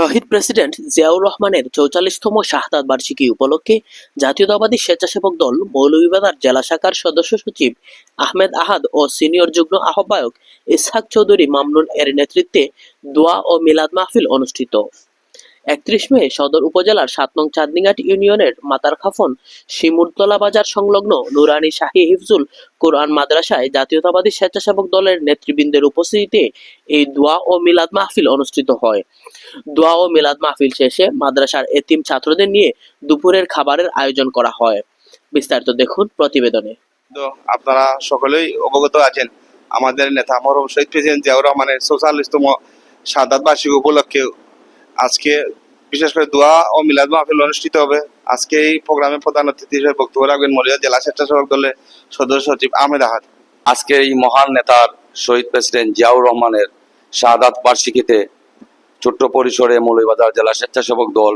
শহীদ president Ziaur রহমানের চৌচল্লিশতম শাহাদাত বার্ষিকী উপলক্ষে জাতীয়তাবাদী স্বেচ্ছাসেবক দল মৌলভীবাজার জেলা শাখার সদস্য সচিব আহমেদ আহাদ ও সিনিয়র যুগ্ম আহ্বায়ক ইসহাক চৌধুরী মামনুন এর নেতৃত্বে দোয়া ও মিলাদ মাহফিল অনুষ্ঠিত। একত্রিশ মে সদর উপজেলার সাত নং চাঁদনিঘাট ইউনিয়নের মাতারখাফন শিমুরতলা বাজার সংলগ্ন নুরানি শাহী হিফজুল কোরআন মাদ্রাসায় জাতীয়তাবাদী স্বেচ্ছাসেবক দলের নেতৃবৃন্দের উপস্থিতিতে এই দোয়া ও মিলাদ মাহফিল অনুষ্ঠিত হয়। দোয়া ও মিলাদ মাহফিল শেষে মাদ্রাসার এতিম ছাত্রদের নিয়ে দুপুরের খাবারের আয়োজন করা হয়। বিস্তারিত দেখুন প্রতিবেদনে। আপনারা সকলেই অবগত আছেন, আমাদের নেতা মরম শহীদ প্রেসিডেন্ট জিয়াউর রহমানের চৌচল্লিশতম সাদাত বার্ষিক উপলক্ষে আজকে বিশেষ করে দোয়া ও মিলাদ মাহফিল অনুষ্ঠিত হবে। আজকে এই প্রোগ্রামে প্রধান অতিথি হিসেবে বক্তব্য রাখবেন মরিয়া জেলা স্বেচ্ছাসেবক দলের সদস্য সচিব আহমেদ আহাদ। আজকের এই মহান নেতার শহীদ প্রেসিডেন্ট জিয়াউর রহমানের শাহাদাত বার্ষিকীতে ছোট্ট পরিসরে মৌলভীবাজার জেলা স্বেচ্ছাসেবক দল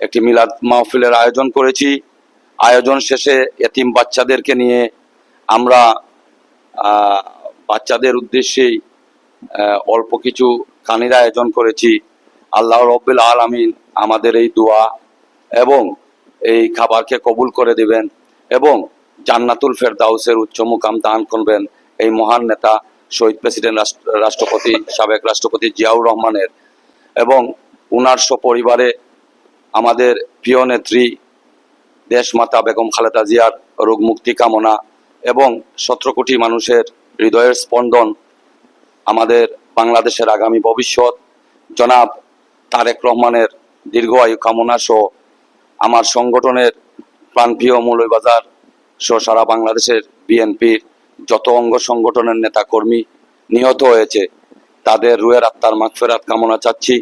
একটি মিলাদ মাহফিলের আয়োজন করেছি। আয়োজন শেষে এতিম বাচ্চাদেরকে নিয়ে আমরা বাচ্চাদের উদ্দেশ্যেই অল্প কিছু কানির আয়োজন করেছি। আল্লাহ রব্বুল আলামিন আমাদের এই দোয়া এবং এই খাবারকে কবুল করে দিবেন এবং জান্নাতুল ফেরদাউসের উচ্চ মুকাম দান করবেন। এই মহান নেতা, শহীদ প্রেসিডেন্ট, রাষ্ট্র- রাষ্ট্রপতি, সাবেক রাষ্ট্রপতি জিয়াউর রহমানের এবং উনার সপরিবারে আমাদের প্রিয় নেত্রী দেশমাতা বেগম খালেদা জিয়ার রোগ মুক্তি কামনা এবং সতেরো কোটি মানুষের হৃদয়ের স্পন্দন আমাদের বাংলাদেশের আগামী ভবিষ্যৎ। জনাব তারেক রহমানের দীর্ঘ আয়ু কামনা সহ আমার সংগঠনের প্রাণপ্রিয় মৌলভীবাজার সহ সারা বাংলাদেশের বিএনপির যত অঙ্গ সংগঠনের নেতা কর্মী নিহত হয়েছে, তাদের রুয়ের আত্মার মাগফেরাত কামনা চাচ্ছি।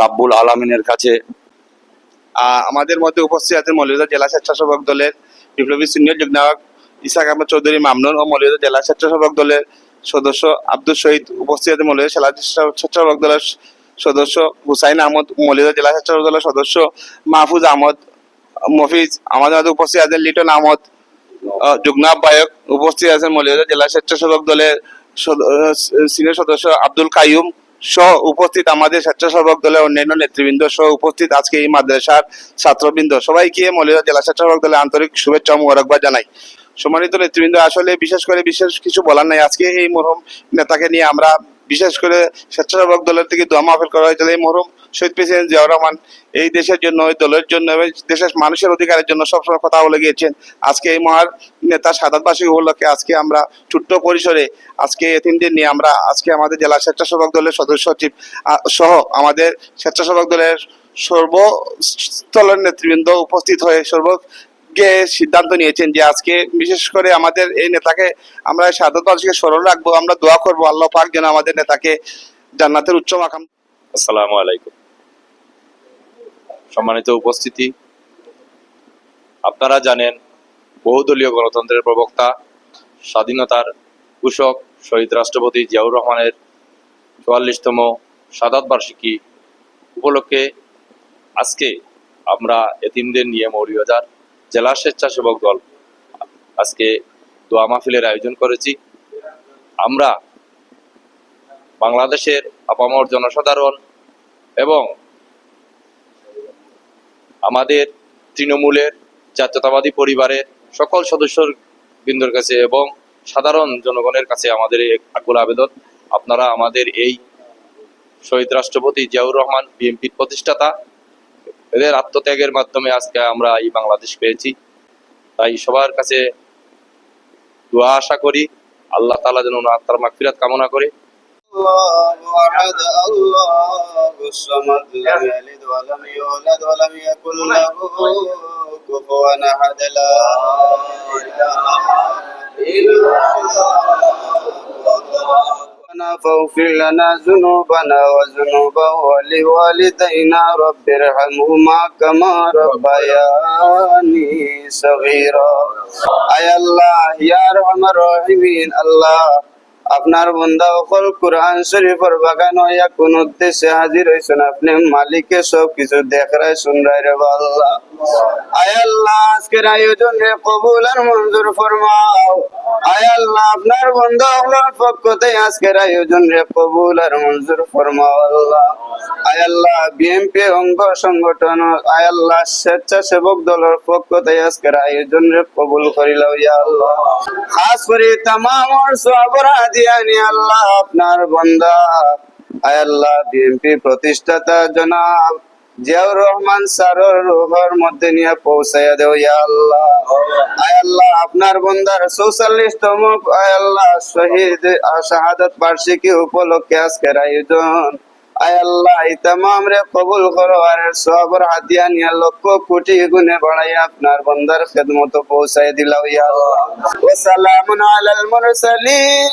রাব্বুল আলামিনের কাছে। আমাদের মধ্যে উপস্থিত আছেন মৌলভীবাজার জেলা স্বেচ্ছাসেবক দলের বিপ্লবী সিনিয়র যুগ্নায়ক ইসাক আহমদ চৌধুরী মামনুন ও মৌলভীবাজার জেলা স্বেচ্ছাসেবক দলের সদস্য আব্দুল শহীদ। উপস্থিত আছেন মৌলভীবাজার জেলা স্বেচ্ছাসেবক দলের সদস্য হুসাইন আহমদ মলিদা জেলা স্বেচ্ছাসেবক দলের সদস্য মাহফুজ আহমদ মফিজ আমাদের মধ্যে উপস্থিত আছেন লিটন আহমদ আহ, যুগ্ম আহ্বায়ক উপস্থিত আছেন মৌলভীবাজার জেলা স্বেচ্ছাসেবক দলের সিনিয়র সদস্য আব্দুল কাইয়ুম সহ উপস্থিত আমাদের স্বেচ্ছাসেবক দলের অন্যান্য নেতৃবৃন্দ সহ উপস্থিত আজকে এই মাদ্রাসার ছাত্রবৃন্দ। সবাইকে মৌলভীবাজার জেলা স্বেচ্ছাসেবক দলের আন্তরিক শুভেচ্ছা ও মোবারকবাদ জানাই। সম্মানিত নেতৃবৃন্দ আসলে বিশেষ করে বিশেষ কিছু বলার নাই। আজকে এই মরহম নেতাকে নিয়ে আমরা বিশেষ করে স্বেচ্ছাসেবক দলের থেকে দোয়া মাহফিল করা হয়েছিল এই মরহম শহীদ প্রেসিডেন্ট জিয়াউর রহমান এই দেশের জন্য, এই দলের জন্য এবং দেশের মানুষের অধিকারের জন্য সবসময় কথা বলে গিয়েছেন। আজকে এই মহার নেতা সাদাত বার্ষিক উপলক্ষে আজকে আমরা ছোট্ট পরিসরে আজকে এতিমদের নিয়ে আমরা আজকে আমাদের জেলা স্বেচ্ছাসেবক দলের সদস্য সচিব সহ আমাদের স্বেচ্ছাসেবক দলের সর্বস্তলের নেতৃবৃন্দ উপস্থিত হয়ে সর্ব কে সিদ্ধান্ত নিয়েছেন যে আজকে বিশেষ করে আমাদের এই নেতাকে আমরা সাধারণ মানুষকে স্মরণ রাখব, আমরা দোয়া করব, আল্লাহ পাক যেন আমাদের নেতাকে জান্নাতের উচ্চ মাকাম আসসালামু আলাইকুম। সম্মানিত উপস্থিতি, আপনারা জানেন বহুদলীয় গণতন্ত্রের প্রবক্তা, স্বাধীনতার ঘোষক শহীদ রাষ্ট্রপতি জিয়াউর রহমানের চুয়াল্লিশতম সাদাত বার্ষিকী উপলক্ষে আজকে আমরা এতিমদের নিয়ে মৌলভীবাজার জেলা স্বেচ্ছাসেবক দল। আজকে দোয়া মাহফিলের আয়োজন করেছি। আমরা বাংলাদেশের আপামর জনসাধারণ এবং আমাদের তৃণমূলের জাতীয়তাবাদী পরিবারের সকল সদস্য বৃন্দর কাছে এবং সাধারণ জনগণের কাছে আমাদের আকুল আবেদন। আপনারা আমাদের এই শহীদ রাষ্ট্রপতি জিয়াউর রহমান, বিএনপির প্রতিষ্ঠাতা এদের আত্মত্যাগের মাধ্যমে আজকে আমরা এই বাংলাদেশ পেয়েছি তাই সবার কাছে দোয়া আশা করি আল্লাহ তালা যেন আত্মার মাগফিরাত কামনা করে ইল্লাল্লাহ فاغفر لنا ذنوبنا وذنوب ولوالدينا رب ارحمهما كما ربياني صغيرا أي الله يا أرحم الراحمين الله আপনার বন্ধা অকল কোরআন শরীফের বাগান হইয়া কোন উদ্দেশ্যে হাজির হয়েছেন আপনি মালিকে সব কিছু দেখ রায় শুন রায় রে বা আল্লাহ আয় আল্লাহ আজকের আয়োজন রে কবুল আর মঞ্জুর ফরমাও আয় আল্লাহ, আপনার বন্ধু হলোর পক্ষ থেকে আজকের আয়োজন রে কবুল আর মঞ্জুর ফরমাও আল্লাহ। আয় আল্লাহ বিএনপি অঙ্গ সংগঠন, আয় আল্লাহ, স্বেচ্ছাসেবক দলের পক্ষ থেকে আজকের আয়োজন রে কবুল করিলাও ইয়া আল্লাহ। খাস করে তামাম সবরা দিয়ানি আল্লাহ, আপনার বন্ধা। আয় আল্লাহ বিএনপি প্রতিষ্ঠাতা জনাব জিয়াউর রহমান স্যারের মধ্যে নিয়ে পৌঁছাইয়া দেও আল্লাহ। আপনার বন্দার চৌচল্লিশতম আয় আল্লাহ, শহীদ শাহাদত বার্ষিকী উপলক্ষে আজকের আয়োজন। আয় রে কবুল করো, আর সবর হাতিয়া নিয়ে লক্ষ কোটি গুণে বাড়াই আপনার বন্দার পৌঁছাই দিলাও, ইয়া আল্লাহ। ওয়া আলাল মুরসালিন।